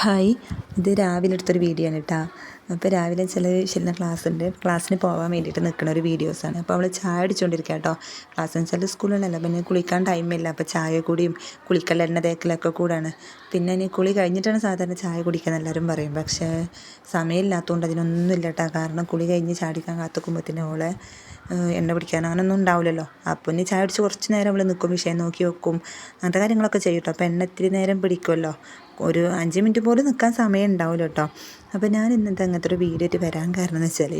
Hi. ഇത് രാവിലെ എടുത്തൊരു വീഡിയോ ആണ് കേട്ടോ അപ്പോൾ രാവിലെ ചില ചെല്ലുന്ന ക്ലാസ് ഉണ്ട് ക്ലാസ്സിന് പോകാൻ വേണ്ടിയിട്ട് നിൽക്കുന്ന ഒരു വീഡിയോസാണ് അപ്പോൾ അവൾ ചായ അടിച്ചുകൊണ്ടിരിക്കുക കേട്ടോ ക്ലാസ് എന്ന് വെച്ചാൽ സ്കൂളിലല്ല പിന്നെ കുളിക്കാൻ ടൈമില്ല അപ്പോൾ ചായ കൂടിയും കുളിക്കൽ എണ്ണ തേക്കലൊക്കെ കൂടാണ്. പിന്നെ ഇനി കുളി കഴിഞ്ഞിട്ടാണ് സാധാരണ ചായ കുടിക്കുക എല്ലാവരും പറയും. പക്ഷേ സമയമില്ലാത്തതുകൊണ്ട് അതിനൊന്നും ഇല്ല കേട്ടോ കാരണം കുളി കഴിഞ്ഞ് ചാടിക്കാൻ കാത്തുക്കുമ്പോഴത്തേനും അവളെ എണ്ണ പിടിക്കാൻ അങ്ങനൊന്നും ഉണ്ടാവില്ലല്ലോ. അപ്പോൾ ഇനി ചായ അടിച്ച് കുറച്ച് നേരം അവൾ നിൽക്കും വിഷയം നോക്കി വെക്കും. അങ്ങനത്തെ കാര്യങ്ങളൊക്കെ ചെയ്യും കേട്ടോ അപ്പോൾ എണ്ണ ഇത്തിരി നേരം പിടിക്കുമല്ലോ ഒരു അഞ്ച് മിനിറ്റ് പോലും നിൽക്കാൻ സമയം ഉണ്ടാവില്ല കേട്ടോ. അപ്പോൾ ഞാൻ ഇന്നത്തെ അങ്ങനത്തെ ഒരു വീഡിയോ ആയിട്ട് വരാൻ കാരണം എന്ന് വെച്ചാൽ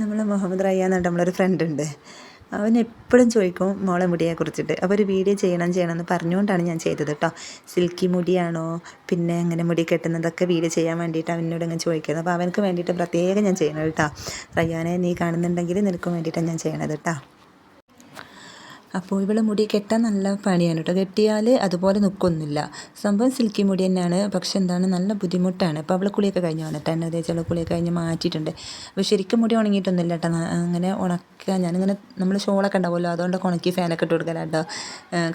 നമ്മൾ മുഹമ്മദ് റയ്യ എന്നിട്ട് നമ്മളൊരു ഫ്രണ്ട് ഉണ്ട്. അവൻ എപ്പോഴും ചോദിക്കും മോളെ മുടിയെ കുറിച്ചിട്ട്. അപ്പോൾ ഒരു വീഡിയോ ചെയ്യണം ചെയ്യണം എന്ന് പറഞ്ഞുകൊണ്ടാണ് ഞാൻ ചെയ്തത് കേട്ടോ. സിൽക്കി മുടിയാണോ? പിന്നെ അങ്ങനെ മുടി കെട്ടുന്നതൊക്കെ വീഡിയോ ചെയ്യാൻ വേണ്ടിയിട്ട് അവനോട് അങ്ങനെ ചോദിക്കുന്നത്. അപ്പോൾ അവനക്ക് വേണ്ടിയിട്ട് പ്രത്യേകം ഞാൻ ചെയ്യണം കേട്ടോ. റയ്യാനെ നീ കാണുന്നുണ്ടെങ്കിൽ നിനക്ക് വേണ്ടിയിട്ടാണ് ഞാൻ ചെയ്യണത് കേട്ടോ. അപ്പോൾ ഇവളെ മുടി കെട്ടാൻ നല്ല പണിയാണ് കേട്ടോ. കെട്ടിയാൽ അതുപോലെ നിൽക്കൊന്നുമില്ല സംഭവം സിൽക്കി മുടി തന്നെയാണ്. പക്ഷെ എന്താണ് നല്ല ബുദ്ധിമുട്ടാണ്. അപ്പോൾ അവളെ കുളിയൊക്കെ കഴിഞ്ഞ് വന്നിട്ടാണ് അതേ ചില കുളിയൊക്കെ കഴിഞ്ഞ് മാറ്റിയിട്ടുണ്ട്. അപ്പോൾ ശരിക്കും മുടി ഉണങ്ങിയിട്ടൊന്നുമില്ല കേട്ടോ. അങ്ങനെ ഉണക്കുക ഞാനിങ്ങനെ നമ്മൾ ഷോളൊക്കെ ഉണ്ടാവുമല്ലോ അതുകൊണ്ട് ഉണക്കി ഫാനൊക്കെ ഇട്ട് കൊടുക്കല കേട്ടോ.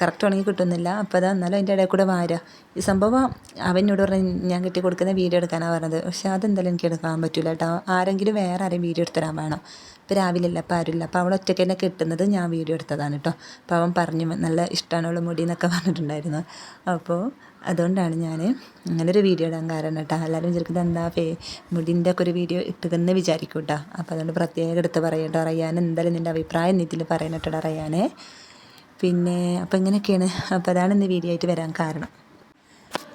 കറക്റ്റ് ഉണങ്ങി കിട്ടുന്നില്ല. അപ്പോൾ അതാ എന്നാലും അതിന്റെ ഇടയിൽ കൂടെ വാര. ഈ സംഭവം അവനോട് പറഞ്ഞ് ഞാൻ കെട്ടി കൊടുക്കുന്ന വീഡിയോ എടുക്കാനാണ് പറഞ്ഞത്. പക്ഷേ അതെന്തായാലും എനിക്ക് എടുക്കാൻ പറ്റില്ല കേട്ടോ. ആരെങ്കിലും വേറെ ആരെയും വീഡിയോ എടുത്തരാൻ വേണം. ഇപ്പോൾ രാവിലെ അല്ല അപ്പോൾ ആരുമില്ല അപ്പോൾ അവളൊറ്റയ്ക്ക് തന്നെ കിട്ടുന്നത് ഞാൻ വീഡിയോ എടുത്തതാണ് കേട്ടോ. അപ്പോൾ അവൻ പറഞ്ഞു നല്ല ഇഷ്ടമാണുള്ള മുടി എന്നൊക്കെ പറഞ്ഞിട്ടുണ്ടായിരുന്നു. അപ്പോൾ അതുകൊണ്ടാണ് ഞാൻ അങ്ങനെ ഒരു വീഡിയോ ഇടാൻ കാരണം കേട്ടോ എല്ലാവരും വിചാരിക്കുന്നത് എന്താ ഫേ മുടിന്റെ ഒക്കെ ഒരു വീഡിയോ ഇട്ടതെന്ന് വിചാരിക്കും കേട്ടോ അപ്പോൾ അതുകൊണ്ട് പ്രത്യേകം എടുത്ത് പറയട്ടോ. അറിയാൻ എന്തായാലും നിന്റെ അഭിപ്രായം പറയണം കേട്ടോ അറിയാനേ പിന്നെ അപ്പോൾ ഇങ്ങനെയൊക്കെയാണ്. അപ്പോൾ അതാണ് ഇന്ന് വീഡിയോ ആയിട്ട് വരാൻ കാരണം.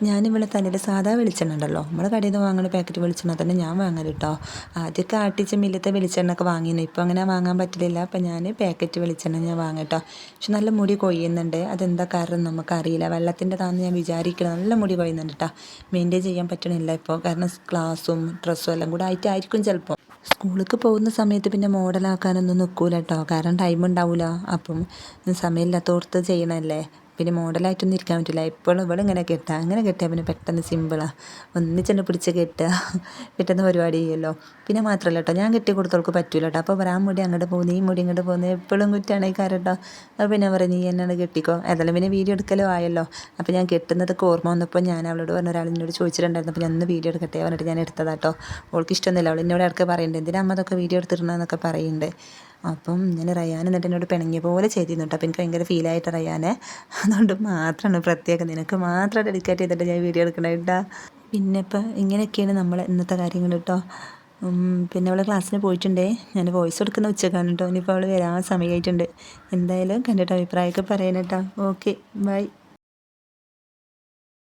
ഞാനിവിടെ തന്നിൽ സാധാ വെളിച്ചെണ്ണ ഉണ്ടല്ലോ നമ്മൾ കടയിൽ നിന്ന് വാങ്ങുന്ന പാക്കറ്റ് വെളിച്ചെണ്ണ തന്നെ ഞാൻ വാങ്ങൽ കേട്ടോ ആദ്യമൊക്കെ ആട്ടിച്ച മില്ലത്തെ വെളിച്ചെണ്ണ ഒക്കെ വാങ്ങിയിരുന്നു ഇപ്പോൾ അങ്ങനെ വാങ്ങാൻ പറ്റില്ല അപ്പം ഞാൻ പാക്കറ്റ് വെളിച്ചെണ്ണ ഞാൻ വാങ്ങാം കേട്ടോ പക്ഷെ നല്ല മുടി കൊയ്യുന്നുണ്ട്. അതെന്താ കാരണം നമുക്കറിയില്ല. വെള്ളത്തിന്റെ താന്ന് ഞാൻ വിചാരിക്കണം. നല്ല മുടി കൊയ്യുന്നുണ്ട് കേട്ടോ മെയിന്റെയിൻ ചെയ്യാൻ പറ്റണില്ല ഇപ്പോൾ കാരണം ക്ലാസ്സും ഡ്രസ്സും എല്ലാം കൂടെ ആയിട്ടായിരിക്കും ചിലപ്പോൾ സ്കൂളിലേക്ക് പോകുന്ന സമയത്ത് പിന്നെ മോഡലാക്കാനൊന്നും നിൽക്കൂല കേട്ടോ കാരണം ടൈം ഉണ്ടാവില്ല അപ്പം സമയമില്ലാത്തോർത്ത് ചെയ്യണമല്ലേ പിന്നെ മോഡലായിട്ടൊന്നും ഇരിക്കാൻ പറ്റില്ല. എപ്പോഴും ഇങ്ങനെ കെട്ടുക. അങ്ങനെ കെട്ടിയാൽ പിന്നെ പെട്ടെന്ന് സിമ്പിളാണ് ഒന്നിച്ചെന്നെ പിടിച്ച് കെട്ടുക. പെട്ടെന്ന് പരിപാടി ചെയ്യുമല്ലോ പിന്നെ മാത്രമല്ല കേട്ടോ ഞാൻ കെട്ടി കൊടുത്തവൾക്ക് പറ്റൂല കേട്ടോ അപ്പോൾ പറയാൻ മുടി അങ്ങോട്ട് പോകുന്നു ഈ മുടി ഇങ്ങോട്ട് പോകുന്നു എപ്പോഴും കുറ്റാണ് ഈ അപ്പോൾ പിന്നെ പറയും നീ എന്നാണ് കെട്ടിക്കോ? ഏതായാലും പിന്നെ വീഡിയോ എടുക്കലോ ആയല്ലോ. അപ്പോൾ ഞാൻ കെട്ടുന്നതൊക്കെ ഓർമ്മ വന്നപ്പോൾ ഞാൻ അവളോട് പറഞ്ഞ ഒരാൾ എന്നോട് ചോദിച്ചിട്ടുണ്ടായിരുന്നു. അപ്പോൾ ഞാൻ ഒന്ന് വീഡിയോ എടുക്കട്ടെ പറഞ്ഞിട്ട് ഞാൻ എടുത്തതാട്ടോ അവൾക്ക് ഇഷ്ടമൊന്നുമില്ല അവൾ എന്നോട് ഇടയ്ക്ക് പറയുന്നുണ്ട് എന്തിനാ അമ്മതൊക്കെ വീഡിയോ എടുത്തിടണമെന്നൊക്കെ പറയുന്നുണ്ട് അപ്പം ഞാൻ റയാൻ എന്നിട്ട് എന്നോട് പിണങ്ങിയ പോലെ ചെയ്തിരുന്നു കേട്ടോ. അപ്പം എനിക്ക് ഭയങ്കര ഫീലായിട്ട് റയാനെ. അതുകൊണ്ട് മാത്രമാണ് പ്രത്യേകം നിനക്ക് മാത്രം ഡെഡിക്കേറ്റ് ചെയ്തിട്ട് ഞാൻ വീഡിയോ എടുക്കണേ കേട്ടോ. പിന്നെ ഇപ്പം ഇങ്ങനെയൊക്കെയാണ് നമ്മൾ ഇന്നത്തെ കാര്യങ്ങൾ കേട്ടോ. പിന്നെ അവളെ ക്ലാസ്സിന് പോയിട്ടുണ്ടേ. ഞാൻ വോയിസ് കൊടുക്കുന്ന ഉച്ചക്കാണ് കേട്ടോ. ഇനിയിപ്പോൾ അവൾ വരാൻ സമയമായിട്ടുണ്ട് എന്തായാലും കണ്ടിട്ട് അഭിപ്രായമൊക്കെ കേട്ടോ. Okay bye